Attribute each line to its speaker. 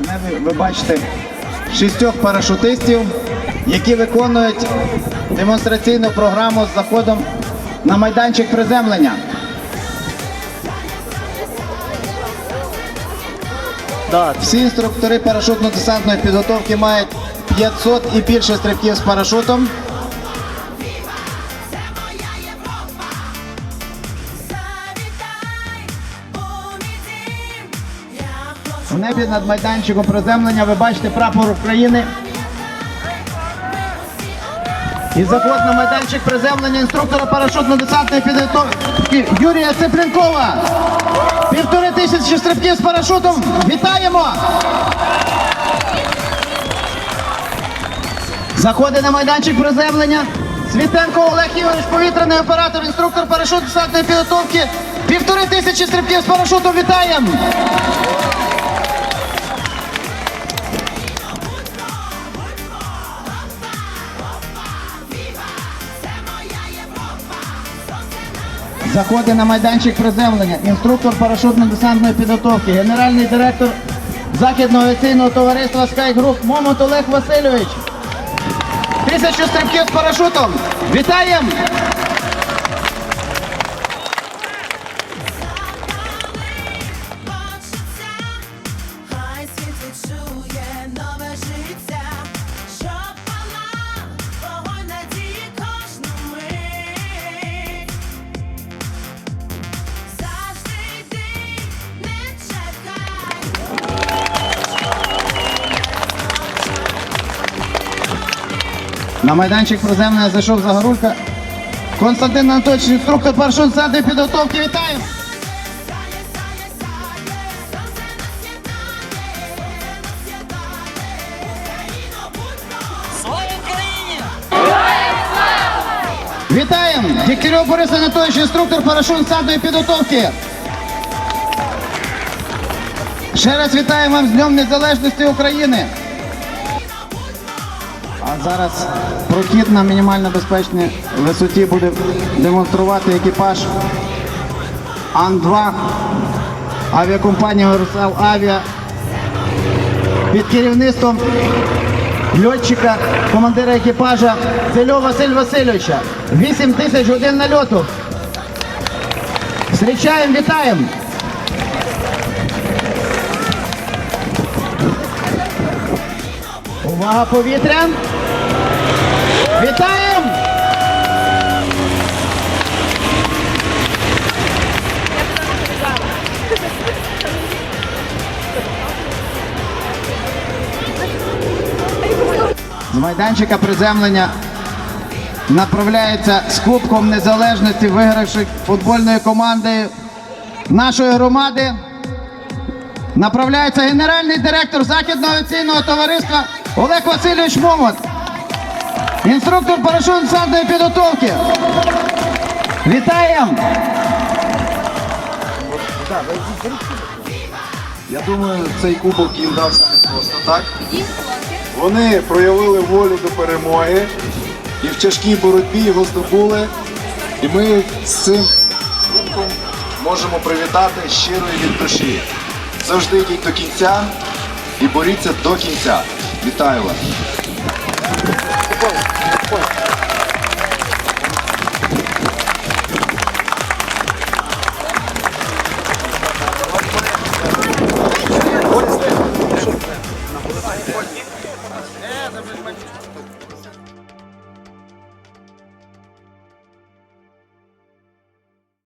Speaker 1: ви- ви бачите шістьох парашутистів, які виконують демонстраційну програму з заходом на майданчик приземлення. Всі інструктори парашутно-десантної підготовки мають 500 і більше стрибків з парашутом. В небі над майданчиком приземлення ви бачите прапор України. І заход на майданчик приземлення інструктора парашутно-десантної підготовки Юрія Цеплінкова. Півтори тисячі стрибків з парашутом. Вітаємо! Заходить на майданчик приземлення. Світенко Олег Ігорович, повітряний оператор, інструктор парашут-десантної підготовки. Півтори тисячі стрибків з парашутом. Вітаємо! Заходить на майданчик приземлення. Інструктор парашютно-десантної підготовки, генеральний директор Західного авіаційного товариства Group Момот Олег Васильович. Тисячу стрибків з парашутом. Вітаємо! На майданчик приземлення зайшов Загорулька. Константин Анатольович, інструктор парашут-десантної підготовки. Вітаємо! Вітаємо! Дегтярьов Борис Анатолійович, інструктор парашут-десантної підготовки. Ще раз вітаємо вам з Днем Незалежності України. Зараз прохід на мінімально безпечній висоті буде демонструвати екіпаж Ан-2 авіакомпанії Русал Авіа під керівництвом льотчика, командира екіпажа Цельова Василь Васильовича. 8 тисяч годин нальоту. Зустрічаємо, вітаємо! Увага, повітря! Вітаємо! З майданчика приземлення направляється з Кубком Незалежності, вигравши футбольною командою нашої громади. Направляється генеральний директор Західного авіаційного товариства Олег Васильович Момот. Інструктор парашут-десантної підготовки. Вітаємо!
Speaker 2: Я думаю, цей кубок їм дався не просто так. Вони проявили волю до перемоги і в тяжкій боротьбі його здобули. І ми з цим кубком можемо привітати щиро і від душі. Завжди йдіть до кінця і боріться до кінця. Вітаю вас!